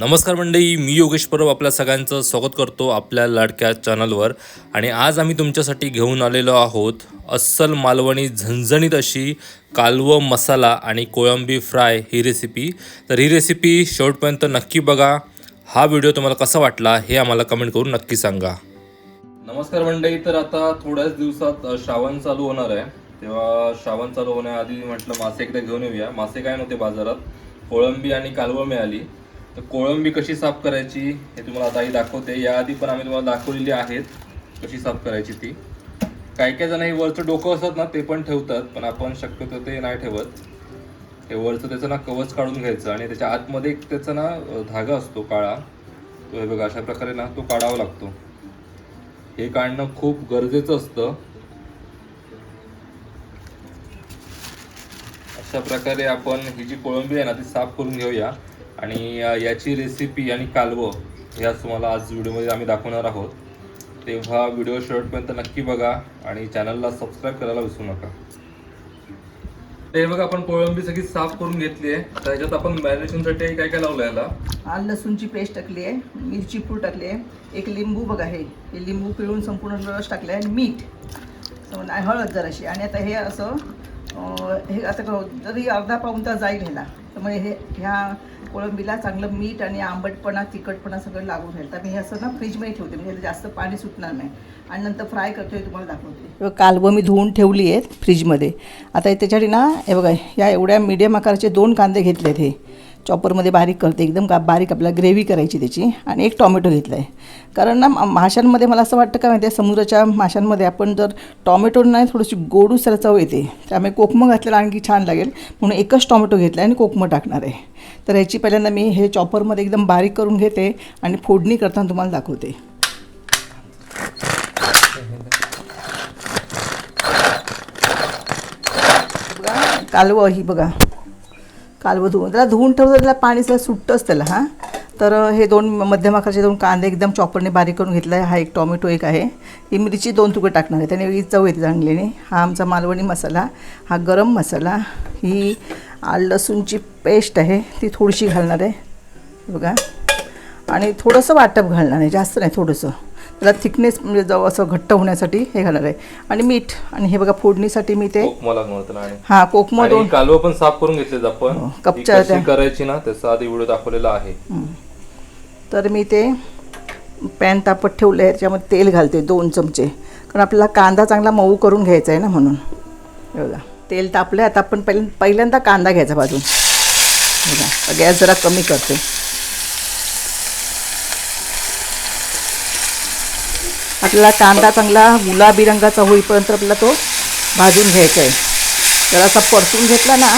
नमस्कार मंडळी मी योगेश परब आपल्या सगळ्यांचं स्वागत करतो आपल्या लाडक्या चॅनलवर. आणि आज आम्ही तुमच्यासाठी घेऊन आलेलो आहोत अस्सल मालवणी झणझणीत अशी कालवं मसाला आणि कोळंबी फ्राय ही रेसिपी तर ही रेसिपी शेवटपर्यंत नक्की बघा. हा व्हिडिओ तुम्हाला कसा वाटला हे आम्हाला कमेंट करून नक्की सांगा. नमस्कार मंडळी तर आता थोड्याच दिवसात श्रावण चालू होणार आहे. तेव्हा श्रावण चालू होण्याआधी म्हटलं मासे एकदा घेऊन येऊया. मासे काय नव्हते बाजारात. कोळंबी आणि कालवं मिळाली. तर कोळंबी कशी साफ करायची हे तुम्हाला आता आई दाखवते. याआधी पण आम्ही तुम्हाला दाखवलेली आहेत कशी साफ करायची ती. काही काही जण हे वरचं डोकं असतात ना ते पण ठेवतात पण आपण शक्यतो ते नाही ठेवत. हे वरचं त्याचं ना कवच काढून घ्यायचं आणि त्याच्या आतमध्ये एक त्याचा ना धागा असतो काळा. तो हे बघा अशा प्रकारे ना तो काढावा लागतो. हे काढणं खूप गरजेचं असतं. अशा प्रकारे आपण ही जी कोळंबी आहे ना ती साफ करून घेऊया. आणि याची रेसिपी आणि कालवं ह्या तुम्हाला आज व्हिडिओमध्ये आम्ही दाखवणार आहोत. तेव्हा व्हिडिओ शेवटपर्यंत नक्की बघा आणि चॅनलला सबस्क्राईब करायला विसरू नका. ते बघा आपण कोळंबी सगळी साफ करून घेतली आहे. त्याच्यात आपण मॅरिनेशनसाठी काय काय लावलं याला आलं लसूणची पेस्ट टाकली आहे मिरची पूड टाकली आहे. एक लिंबू बघा हे. हे लिंबू पिळून संपूर्ण रस टाकले आहे आणि मीठ. सम- आणि हळद जराशी. आणि आता हे असं हे आता जरी अर्धा पाऊण तास जाईल ह्याला त्यामुळे हे ह्या कोळंबीला चांगलं मीठ आणि आंबटपणा तिखटपणा सगळं लागून राहील. तर मी हे असं ना फ्रीजमध्ये ठेवते म्हणजे जास्त पाणी सुटणार नाही. आणि नंतर फ्राय करतो तुम्हाला दाखवते. कालवं मी धुवून ठेवली आहेत फ्रीजमध्ये. आता त्याच्यासाठी ना हे बघा या एवढ्या मीडियम आकाराचे दोन कांदे घेतले आहेत हे. चॉपरमध्ये बारीक करते एकदम का बारीक आपल्याला ग्रेव्ही करायची त्याची. आणि एक टॉमॅटो घेतला आहे कारण ना मा- माशांमध्ये मला असं वाटतं का माहिती आहे समुद्राच्या माशांमध्ये आपण जर टॉमॅटो नाही थोडीशी गोडूसर चव येते त्यामुळे कोकमं घातलेलं आणखी छान लागेल. म्हणून एकच टॉमॅटो घेतला आहे आणि कोकमं टाकणार आहे. तर ह्याची पहिल्यांदा मी हे चॉपरमध्ये एकदम बारीक करून घेते आणि फोडणी करताना तुम्हाला दाखवते. कालवं ही बघा. कालवं धुवून त्याला धुवून ठेवलं त्याला पाणी सगळं सुटतंच त्याला हां. तर हे दोन मध्यम आकाराचे दोन कांदे एकदम चॉपरने बारीक करून घेतला. आहे हा एक टॉमॅटो एक आहे. ही मिरची दोन तुकडे टाकणार आहे. त्याने वेगळी चव येते चांगलीने. हा आमचा मालवणी मसाला हा गरम मसाला. ही लसूणची पेस्ट आहे. ती थोडीशी घालणार आहे. बघा. आणि थोडंसं वाटप घालणार आहे. जास्त नाही थोडंसं. त्याला थिकनेस म्हणजे जवळ असं घट्ट होण्यासाठी हे घालणार आहे. आणि मीठ आणि हे बघा फोडणीसाठी मी ते हां कोकमं दोन कालवं पण साफ करून घेतलेत आपण. हो, कपच्या. करायची ना त्याचा आधी व्हिडिओ दाखवलेला आहे. तर मी ते पॅन तापत ठेवलं आहे त्याच्यामध्ये तेल घालते दोन चमचे. कारण आपल्याला कांदा चांगला मऊ करून घ्यायचा आहे ना म्हणून. बघा तेल तापलं आता आपण पहिल्या पहिल्यांदा कांदा घ्यायचा भाजून बघा गॅस जरा कमी करते. आपल्याला कांदा चांगला गुलाबी रंगाचा होईपर्यंत आपला तो भाजून घ्यायचा आहे. जरासा परतून घेतला ना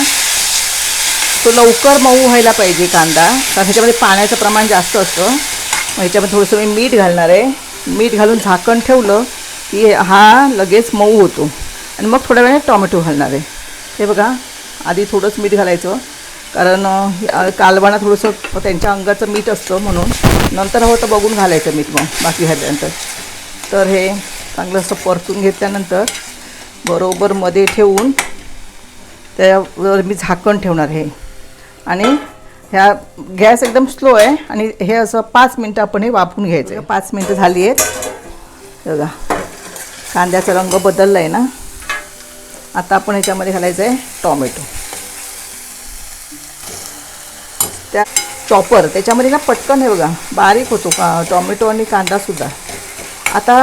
तो लवकर मऊ व्हायला पाहिजे कांदा. कारण ह्याच्यामध्ये पाण्याचं प्रमाण जास्त असतं. मग ह्याच्यामध्ये थोडंसं मी मीठ घालणार आहे. मीठ घालून झाकण ठेवलं की हा लगेच मऊ होतो. आणि मग थोड्या वेळाने टॉमॅटो घालणार आहे. हे बघा आधी थोडंच मीठ घालायचं. कारण कालवाना थोडंसं त्यांच्या अंगाचं मीठ असतं म्हणून. नंतर हवं तर बघून घालायचं मीठ मग बाकी घातल्यानंतर. तर हे चांगलं असं परतून घेतल्यानंतर बरोबर मध्ये ठेवून त्यावर मी झाकण ठेवणार आहे आणि ह्या गॅस एकदम स्लो आहे आणि हे असं पाच मिनटं आपण हे वाफून घ्यायचं आहे पाच मिनटं झाली आहेत. हे बघा कांद्याचा रंग बदलला आहे ना? आता आपण ह्याच्यामध्ये घालायचं आहे टॉमॅटो. त्या चॉपर त्याच्यामध्ये ना पटकन हे बघा बारीक होतो का? टॉमॅटो आणि कांदासुद्धा आता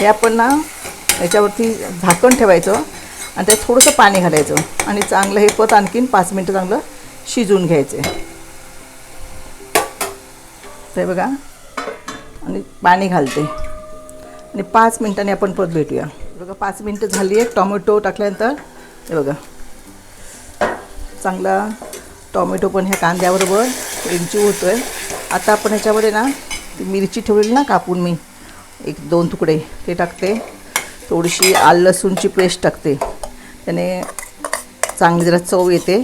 हे आपण ना याच्यावरती झाकण ठेवायचं आणि त्यात थोडंसं पाणी घालायचं आणि चांगलं हे पत आणखीन पाच मिनटं चांगलं शिजवून घ्यायचे. ते बघा. आणि पाणी घालते. आणि पाच मिनटांनी आपण परत भेटूया. बघा पाच मिनटं झाली आहे टॉमॅटो टाकल्यानंतर हे बघा. चांगला टॉमॅटो पण ह्या कांद्याबरोबर इंची होतो आहे आता आपण ह्याच्यामध्ये ना ती मिरची ठेवलेली ना कापून मी. एक दोन तुकडे ते टाकते. थोडीशी आल लसूणची पेस्ट टाकते. त्याने चांगली जरा चव येते.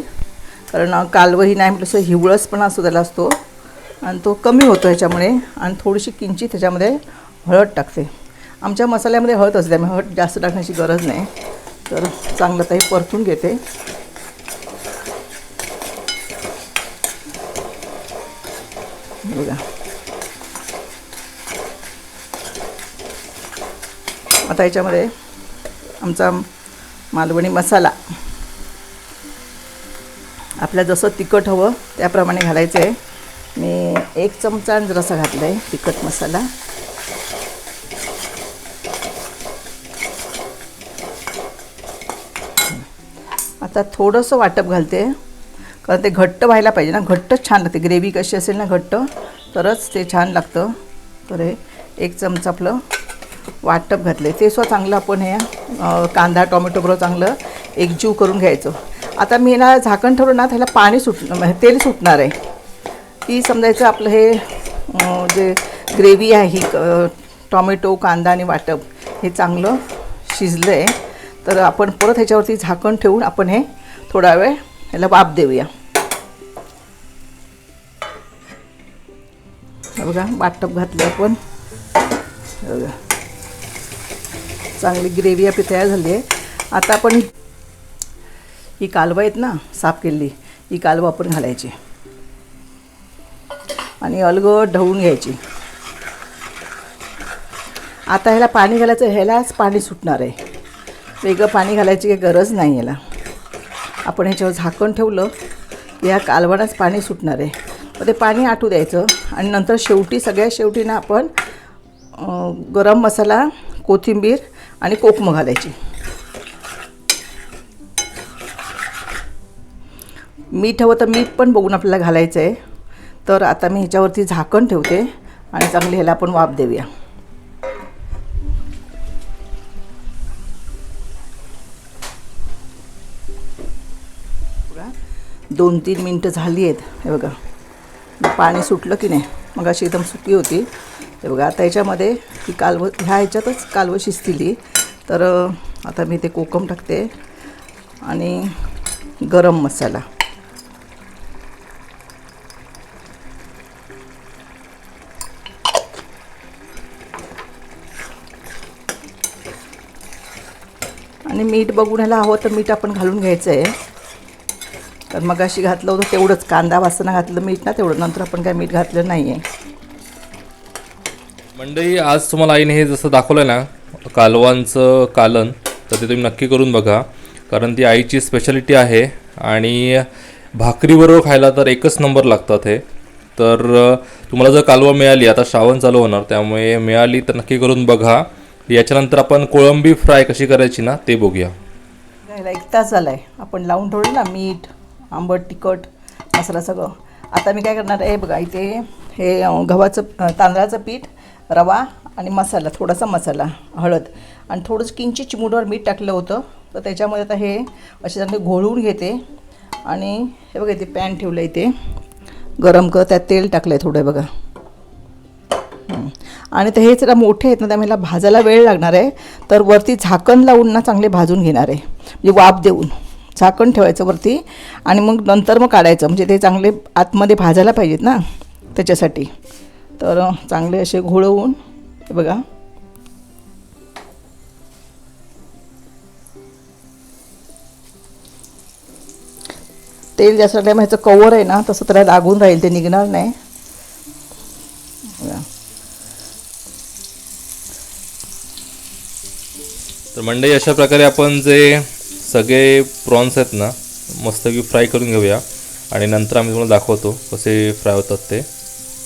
कारण कालवही नाही म्हटलं असं हिवळसपणा असतो त्याला असतो. आणि तो कमी होतो ह्याच्यामुळे आणि थोडीशी किंचित त्याच्यामध्ये हळद टाकते. आमच्या मसाल्यामध्ये हळद असते त्यामुळे हळद जास्त टाकण्याची गरज नाही. तर चांगलं ताई परतून घेते. बघा. आता याच्यामध्ये आमचा मालवणी मसाला. आपल्या जसं तिखट हवं त्याप्रमाणे घालायचं. आहे मी एक चमचा आणि जरासा घातला आहे तिखट मसाला. आता थोडंसं वाटप घालते. कारण ते घट्ट व्हायला पाहिजे ना घट्टच छान लागते. ग्रेव्ही कशी असेल ना घट्ट तरच ते छान लागतं. तर हे एक चमचा आपलं वाटप घातलं ते सुद्धा चांगलं आपण हे कांदा टोमॅटो बरोबर चांगलं एकजीव करून घ्यायचं. आता मी ना झाकण ठेवलं ना त्याला पाणी सुट म्हणजे तेल सुटणार आहे. ती समजायचं आपलं हे जे ग्रेव्ही आहे ही टॉमॅटो कांदा आणि वाटप हे चांगलं शिजलं आहे तर आपण परत ह्याच्यावरती झाकण ठेवून आपण हे थोडा वेळ ह्याला वाफ देऊया. बघा वाटप घातलं आपण. बघा. चांगली ग्रेव्ही आपली तयार झाली आहे. आता आपण ही कालवा आहेत ना साफ केलेली ही कालवा आपण घालायची. आणि अलगद ढवळून घ्यायची. आता ह्याला पाणी घालायचं ह्यालाच पाणी सुटणार आहे. वेगळं पाणी घालायची काही गरज नाही याला. आपण ह्याच्यावर झाकण ठेवलं की या कालवणाच पाणी सुटणार आहे. मग ते पाणी आटू द्यायचं आणि नंतर शेवटी सगळ्या शेवटी ना आपण गरम मसाला कोथिंबीर आणि कोकमं घालायची मीठ हवं तर मीठ पण बघून आपल्याला घालायचं आहे तर आता मी ह्याच्यावरती झाकण ठेवते आणि चांगली ह्याला आपण वाफ देऊया. दोन तीन मिनटं झाली आहेत. हे बघा पाणी सुटलं की नाही? मग अशी एकदम सुकी होती. ते बघा आता याच्यामध्ये ही कालवं ह्या ह्याच्यातच कालवं शिजतील तर आता मी ते कोकम टाकते. आणि गरम मसाला. आणि मीठ बघून ह्याला हवं तर मीठ आपण घालून घ्यायचं आहे तर मग अशी घातलं होतं तेवढंच कांदा वासना घातलं मीठ ना तेवढं. नंतर आपण काय मीठ घातलं नाही आहे मंडळी आज तुम्हाला आईने हे जसं दाखवलं ना कालवांचं कालन तर ते तुम्ही नक्की करून बघा. कारण ती आईची स्पेशालिटी आहे आणि भाकरीबरोबर खायला तर एकच नंबर लागतात हे. तर तुम्हाला जर कालवा मिळाली आता श्रावण चालू होणार त्यामुळे मिळाली तर नक्की करून बघा. याच्यानंतर आपण कोळंबी फ्राय कशी करायची ना ते बघूया. एक तास झाला आहे आपण लावून ठेवलं ना मीठ आंबट तिखट मसाला सगळं. आता मी काय करणार आहे बघा इथे हे गव्हाचं तांदळाचं पीठ रवा आणि मसाला थोडासा मसाला हळद. आणि थोडंसं किंचित चिमुडवर मीठ टाकलं होतं तर त्याच्यामध्ये आता हे असे चांगले घोळून घेते. आणि हे बघा इथे पॅन ठेवलं इथे. गरम कर त्यात तेल टाकलं आहे थोडं बघा. आणि ते हे जरा मोठे आहेत ना त्यामुळे भाजायला वेळ लागणार आहे. तर वरती झाकण लावून ना चांगले भाजून घेणार आहे. म्हणजे वाफ देऊन. झाकण ठेवायचं वरती आणि मग नंतर मग काढायचं. म्हणजे ते चांगले आतमध्ये भाजायला पाहिजेत ना त्याच्यासाठी. तर चांगले असे घोळवून बघा. तेल जास्त टाईम ह्याचं कवर आहे ना तसं त्याला लागून राहील ते निघणार नाही. तर मंडई अशा प्रकारे आपण जे सगळे प्रॉन्स आहेत ना मस्तपैकी फ्राय करून घेऊया. आणि नंतर आम्ही तुम्हाला दाखवतो कसे फ्राय होतात ते.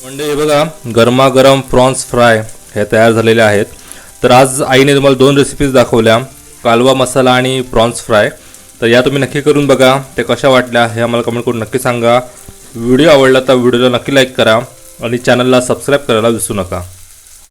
म्हणजे हे बघा गरमागरम प्रॉन्स फ्राय हे तयार झालेले आहेत. तर आज आईने तुम्हाला दोन रेसिपीज दाखवल्या कालवा मसाला आणि प्रॉन्स फ्राय तर या तुम्ही नक्की करून बघा ते कशा वाटल्या हे आम्हाला कमेंट करून नक्की सांगा. व्हिडिओ आवडला तर व्हिडिओला नक्की लाईक करा आणि चॅनलला सबस्क्राईब करायला विसरू नका.